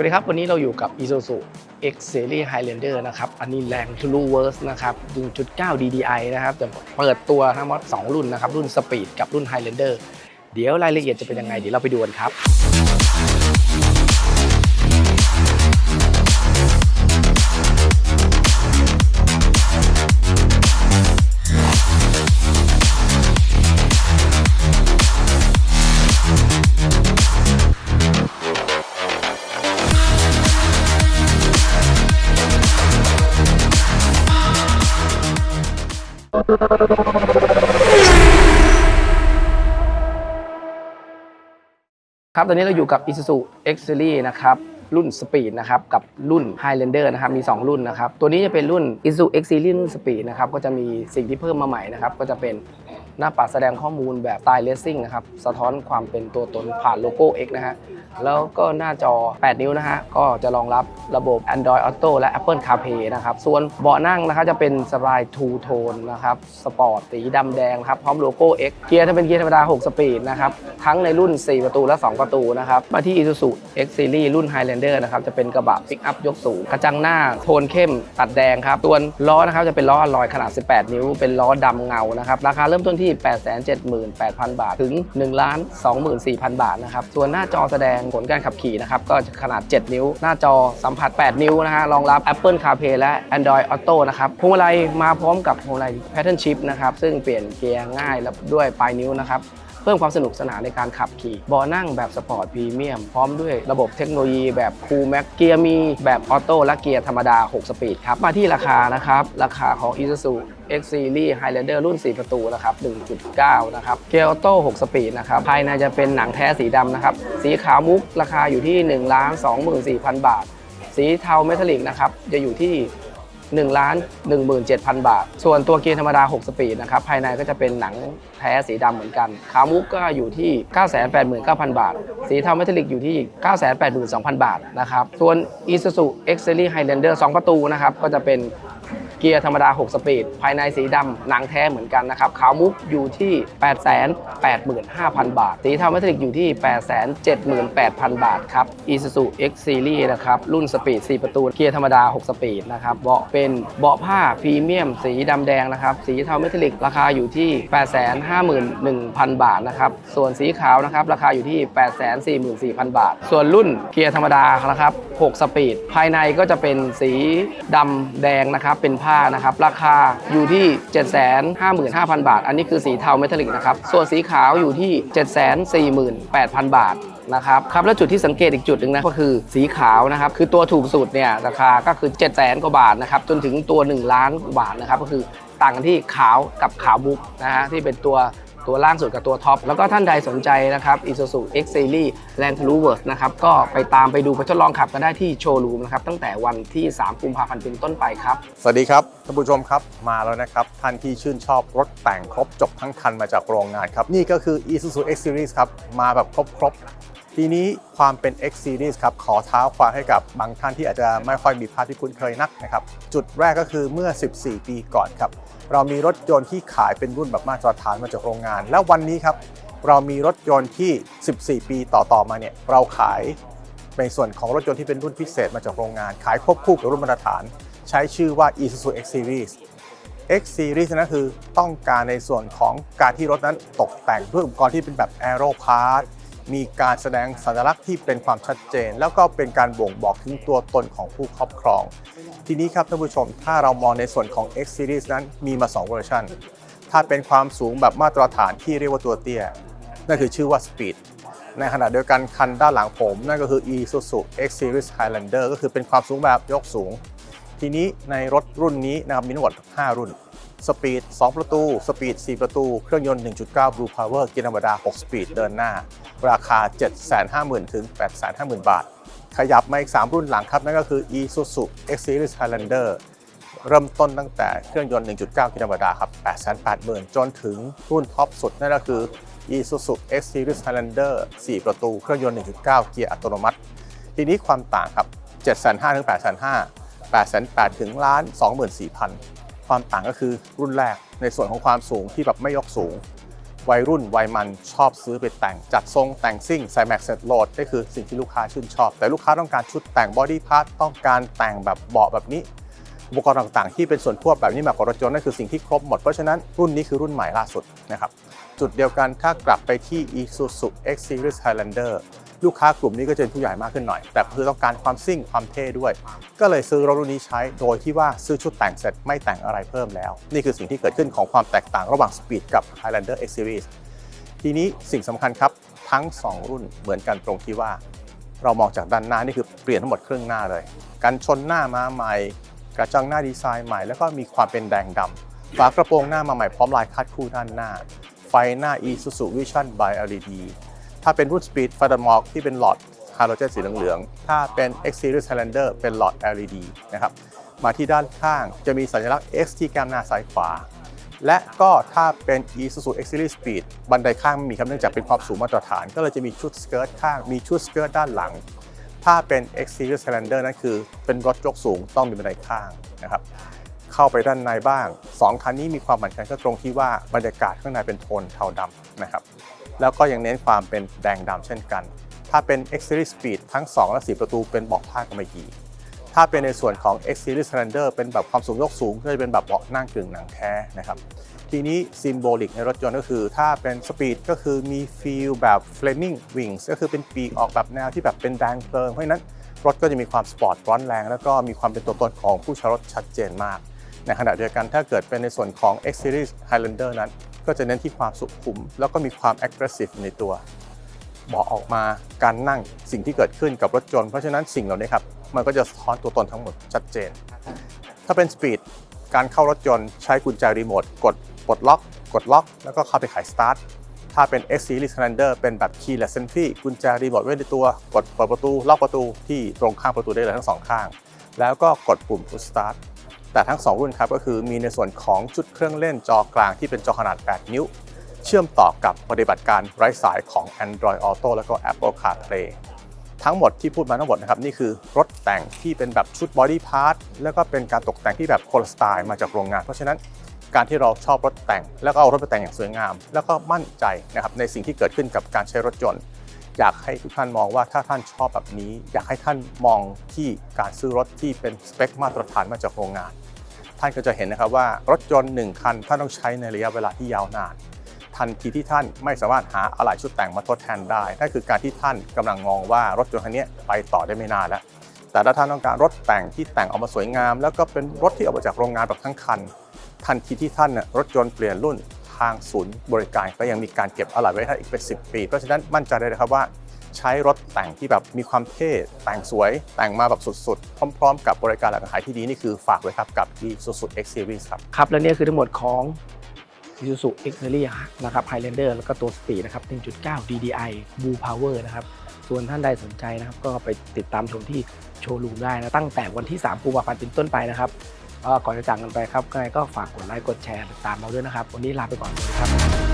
วัสดีครับ วันนี้เราอยู่กับ Isuzu X Series Highlander นะครับ อันนี้แรง True Verse นะครับ 1.9 DDI นะครับจะเปิดตัวทั้งหมด2รุ่นนะครับ รุ่น Speed กับรุ่น Highlander เดี๋ยวรายละเอียดจะเป็นยังไง เดี๋ยวเราไปดูกันครับ ครับ ตอนนี้เราอยู่กับ Isuzu X Series นะครับ รุ่น Speed นะครับ กับรุ่น Highlander นะครับ มี 2 รุ่นนะครับ ตัวนี้จะเป็นรุ่น Isuzu X Series รุ่น Speed นะครับ ก็จะมีสิ่งที่เพิ่มมาใหม่นะครับ ก็จะเป็น หน้าปัดแสดงข้อมูลแบบสไตล์เลสซิ่งนะครับ สะท้อนความเป็นตัวตนผ่านโลโก้ X นะฮะ แล้วก็หน้าจอ 8 นิ้วนะฮะ ก็จะรองรับระบบ Android Auto และ Apple CarPlay นะครับ ส่วนเบาะนั่งนะครับจะเป็นสไตล์ Two Tone นะครับ สปอร์ตสีดำแดงครับ พร้อมโลโก้ X เกียร์ถ้าเป็นเกียร์ธรรมดา 6 สปีดนะครับ ทั้งในรุ่น 4 ประตูและ 2 ประตูนะครับ มาที่ Isuzu X Series รุ่น Highlander นะครับ จะเป็นกระบะปิกอัพยกสูง กระจังหน้าโทนเข้มตัดแดงครับ ส่วนล้อนะครับจะเป็นล้ออลลอยขนาด 18 นิ้ว เป็นล้อดำเงา นะครับ ราคาเริ่มต้นที่878,000 บาท ถึง 1,24,000 บาทนะครับ ส่วนหน้าจอแสดงผลการขับขี่นะครับ ก็จะขนาด 7 นิ้ว หน้าจอสัมผัส 8 นิ้วนะฮะ รองรับ Apple CarPlay และ Android Auto นะครับพวงมาลัยมาพร้อมกับพวงมาลัย Pattern Shift นะครับ ซึ่งเปลี่ยนเกียร์ง่ายและด้วยปลายนิ้วนะครับเพิ่มความสนุกสนานในการขับขี่บาะนั่งแบบสปอร์ตพรีเมียมพร้อมด้วยระบบเทคโนโลยีแบบคูลแม็กเกียร์มีแบบออโต้และเกียร์ธรรมดา 6 สปีดครับ มาที่ราคานะครับ ราคาของ Isuzu X Series Highlander รุ่น 4 ประตูนะครับ 1.9 นะครับ เกียร์ออโต้ 6 สปีดนะครับ ภายในจะเป็นหนังแท้สีดำนะครับ สีขาวมุกราคาอยู่ที่ 1 2 4 0 0 0 บาท สีเทาเมทัลลิกนะครับ จะอยู่ที่ 1ล้าน17,000 บาท ส่วนตัวเกียร์ธรรมดา 6 สปีดนะครับ ภายในก็จะเป็นหนังแท้สีดำเหมือนกัน ขามุกก็อยู่ที่ 989,000 บาท สีเทาเมทัลลิกอยู่ที่ 982,000 บาทนะครับ ส่วน Isuzu X Series Highlander 2 ประตูนะครับ ก็จะเป็น เกียร์ธรรมดา 6 สปีด ภายในสีดำหนังแท้เหมือนกันนะครับ ขาวมุกอยู่ที่ 885,000 บาท สีเทาเมทัลลิกอยู่ที่ 878,000 บาทครับ Isuzu X Series นะครับ รุ่นสปีด 4 ประตู เกียร์ธรรมดา 6 สปีดนะครับ เบาะเป็นเบาะผ้าพรีเมียม สีดำแดงนะครับ สีเทาเมทัลลิก ราคาอยู่ที่ 851,000 บาทนะครับ ส่วนสีขาวนะครับ ราคาอยู่ที่ 844,000 บาท ส่วนรุ่นเกียร์ธรรมดานะครับ 6 สปีด ภายในก็จะเป็นสีดำแดงนะครับ เป็นผ้านะครับ ราคาอยู่ที่ 755,000 บาท อันนี้คือสีเทาเมทัลลิกนะครับ ส่วนสีขาวอยู่ที่ 748,000 บาทนะครับครับแล้วจุดที่สังเกตอีกจุดหนึ่งนะก็คือสีขาวนะครับ คือตัวถูกสุดเนี่ยราคาก็คือ 7 0 0 0 0 0กว่าบาทนะครับ จนถึงตัว 1 ล้านกว่าบาทนะครับ ก็คือต่างกันที่ขาวกับขาวบุ๊กนะฮะที่เป็นตัว ตัวล่างสุดกับตัวท็อป แล้วก็ท่านใดสนใจนะครับ Isuzu X Series Land r u v e r นะครับ ก็ไปตามไปดูไปทดลองขับกันได้ที่โชว์รูมนะครับ ตั้งแต่วันที่ 3 กุมภาพันธ์เป็นต้นไปครับ สวัสดีครับท่านผู้ชมครับมาแล้วนะครับ ท่านที่ชื่นชอบรถแต่งครบจบทั้งคันมาจากโรงงานครับ นี่ก็คือ Isuzu X Series ครับ มาแบบครบครบ ทีนี้ความเป็น X Series ครับขอเท้าความให้กับบางท่านที่อาจจะไม่ค่อยมีภาพที่คุ้นเคยนักนะครับจุดแรกก็คือเมื่อ 14 ปีก่อนครับเรามีรถยนต์ที่ขายเป็นรุ่นแบบมาตรฐานมาจากโรงงาน แล้ววันนี้ครับเรามีรถยนต์ที่ 14 ปีต่อๆมาเนี่ยเราขายในส่วนของรถยนต์ที่เป็นรุ่นพิเศษมาจากโรงงาน ขายควบคู่กับรุ่นมาตรฐาน ใช้ชื่อว่า Isuzu X Series X Series นั่นคือต้องการในส่วนของการที่รถนั้นตกแต่งด้วยอุปกรณ์ที่เป็นแบบ Aero Part มีการแสดงสัญลักษณ์ที่เป็นความชัดเจน แล้วก็เป็นการบ่งบอกถึงตัวตนของผู้ครอบครอง ทีนี้ครับท่านผู้ชม ถ้าเรามองในส่วนของ X Series นั้นมีมา 2 เวอร์ชันถ้าเป็นความสูงแบบมาตรฐานที่เรียกว่าตัวเตี้ย นั่นคือชื่อว่า Speed ในขณะเดียวกันคันด้านหลังผม นั่นก็คือ Isuzu X Series Highlander ก็คือเป็นความสูงแบบยกสูง ทีนี้ในรถรุ่นนี้นะครับมีทั้งหมด5รุ่น สปีด 2 ประตู สปีด 4 ประตู เครื่องยนต์ 1.9 Blue Power เกียร์ธรรมดา 6 สปีด เดินหน้า ราคา 750,000 ถึง 850,000 บาท ขยับมาอีก 3 รุ่นหลังครับ นั่นก็คือ Isuzu X Series Highlander เริ่มต้นตั้งแต่เครื่องยนต์ 1.9 เกียร์ธรรมดาครับ 880,000 จนถึงรุ่นท็อปสุด นั่นก็คือ Isuzu X Series Highlander 4 ประตู เครื่องยนต์ 1.9 เกียร์อัตโนมัติ ทีนี้ความต่างครับ 7,500ถึง 8,500 8,800 ถึงล้าน24,000 ความต่างก็คือรุ่นแรกในส่วนของความสูงที่แบบไม่ยกสูง วัยรุ่นวัยมันชอบซื้อไปแต่งจัดทรงแต่งซิ่งใส่แม็กเซตโหลดนี่คือสิ่งที่ลูกค้าชื่นชอบ แต่ลูกค้าต้องการชุดแต่งบอดี้พาร์ทต้องการแต่งแบบเบาะแบบนี้อุปกรณ์ต่างๆ ที่เป็นส่วนควบแบบนี้มากกว่ารถยนต์นั่นคือสิ่งที่ครบหมด เพราะฉะนั้นรุ่นนี้คือรุ่นใหม่ล่าสุดนะครับ จุดเดียวกันถ้ากลับไปที่ Isuzu X Series Highlander ลูกค้ากลุ่มนี้ก็จะเป็นผู้ใหญ่มากขึ้นหน่อย แต่คือต้องการความซิ่งความเท่ด้วย ก็เลยซื้อรถรุ่นนี้ใช้โดยที่ว่าซื้อชุดแต่งเสร็จไม่แต่งอะไรเพิ่มแล้ว นี่คือสิ่งที่เกิดขึ้นของความแตกต่างระหว่าง Speed กับ Highlander X Series ทีนี้สิ่งสำคัญครับทั้ง 2 รุ่นเหมือนกันตรงที่ว่า เรามองจากด้านหน้านี่คือเปลี่ยนทั้งหมดครึ่งหน้าเลยกันชนหน้ามาใหม่ กระจังหน้าดีไซน์ใหม่ แล้วก็มีความเป็นแดงดำฝากระโปรงหน้ามาใหม่พร้อมลายคัดคู่ด้านหน้า ไฟหน้า Isuzu Vision by LED ถ้าเป็นรุ่น Speed ไฟตัดหมอกที่เป็นหลอดฮาโลเจนสีเหลืองๆ ถ้าเป็น X Series Highlander เป็นหลอด LED นะครับ มาที่ด้านข้างจะมีสัญลักษณ์ X ที่แก้มหน้าซ้ายขวา และก็ถ้าเป็น Isuzu X Series Speed บันไดข้างไม่มีครับเนื่องจากเป็นความสูงมาตรฐาน ก็เลยจะมีชุดสเกิร์ตข้าง มีชุดสเกิร์ตด้านหลัง ถ้าเป็น X Series Highlander นั่นคือเป็นรถยกสูงต้องมีบันไดข้างนะครับ เข้าไปด้านในบ้าง 2 คันนี้มีความเหมือนกันก็ตรงที่ว่าบรรยากาศข้างในเป็นโทนเทาดำนะครับ แล้วก็ยังเน้นความเป็นแดงดำเช่นกัน ถ้าเป็น X Series Speed ทั้ง 2 และ 4 ประตูเป็นเบาะผ้ากำมะหยี่ถ้าเป็นในส่วนของ X Series Highlander เป็นแบบความสูงยกสูงก็จะเป็นแบบเบาะนั่งกึ่งหนังแท้นะครับ ทีนี้ซิมโบลิกในรถยนต์ก็คือ ถ้าเป็นสปีดก็คือมีฟีลแบบ Flaming Wings ก็คือเป็นปีกออกแบบแนวที่แบบเป็นแดงเพลิง เพราะฉะนั้นรถก็จะมีความสปอร์ตร้อนแรง แล้วก็มีความเป็นตัวตนของผู้ใช้รถชัดเจนมาก ในขณะเดียวกันถ้าเกิดเป็นในส่วนของ X Series Highlander นั้น ก็จะเน้นที่ความสุขุม แล้วก็มีความ aggressive ในตัวเบาะออกมาการนั่งสิ่งที่เกิดขึ้นกับรถยนต์เพราะฉะนั้นสิ่งเหล่านี้ครับมันก็จะสะท้อนตัวตนทั้งหมดชัดเจน ถ้าเป็น Speed การเข้ารถยนต์ใช้กุญแจรีโมทกดปลดล็อก กดล็อก แล้วก็เข้าไปขายสตาร์ทถ้าเป็น X Series Highlander เป็นแบบ keyless entry กุญแจรีโมทไว้ในตัว กดเปิดประตูล็อกประตูที่ตรงข้างประตูได้เลยทั้งสองข้าง แล้วก็กดปุ่ม push start แต่ทั้ง 2 รุ่นครับก็คือมีในส่วนของชุดเครื่องเล่นจอกลางที่เป็นจอขนาด 8 นิ้ว เชื่อมต่อกับปฏิบัติการไร้สายของ Android Auto แล้วก็ Apple CarPlay ทั้งหมดที่พูดมาทั้งหมดนะครับนี่คือรถแต่งที่เป็นแบบชุด Body Part แล้วก็เป็นการตกแต่งที่แบบคนสไตล์มาจากโรงงาน เพราะฉะนั้นการที่เราชอบรถแต่ง แล้วก็เอารถไปแต่งอย่างสวยงาม แล้วก็มั่นใจนะครับในสิ่งที่เกิดขึ้นกับการใช้รถยนต์ อยากให้ทุกท่านมองว่าถ้าท่านชอบแบบนี้ อยากให้ท่านมองที่การซื้อรถที่เป็นสเปคมาตรฐานมาจากโรงงาน ท่านก็จะเห็นนะครับว่ารถยนต์หนึ่งคันท่านต้องใช้ในระยะเวลาที่ยาวนาน ทันทีที่ท่านไม่สามารถหาอะไหล่ชุดแต่งมาทดแทนได้นั่นคือการที่ท่านกำลังมองว่ารถยนต์คันนี้ไปต่อได้ไม่นานแล้ว แต่ถ้าท่านต้องการรถแต่งที่แต่งออกมาสวยงาม แล้วก็เป็นรถที่ออกมาจากโรงงานแบบทั้งคันทันทีที่ท่านรถยนต์เปลี่ยนรุ่น ทางศูนย์บริการก็ยังมีการเก็บอะไหล่ไว้ให้อีกเป็น10 ปี เพราะฉะนั้นมั่นใจได้เลยครับว่าใช้รถแต่งที่แบบมีความเท่แต่งสวย แต่งมาแบบสุดๆ พร้อมๆ กับบริการหลัการขายที่ดี นี่คือฝากไว้ครับกับ Isuzu X Series ครับ ครับ และนี่คือทั้งหมดของ Isuzu X Series นะครับ Highlander แล้วก็ตัว Speed นะครับ 1.9 DDI Blue Power นะครับ ส่วนท่านใดสนใจนะครับ ก็ไปติดตามชมที่โชว์รูมได้นะ ตั้งแต่วันที่ 3 กุมภาพันธ์เป็นต้นไปนะครับ ก็ก่อนจะจากกันไปครับก็ไงก็ฝากกดไลค์กดแชร์ติดตามเราด้วยนะครับ วันนี้ลาไปก่อนครับ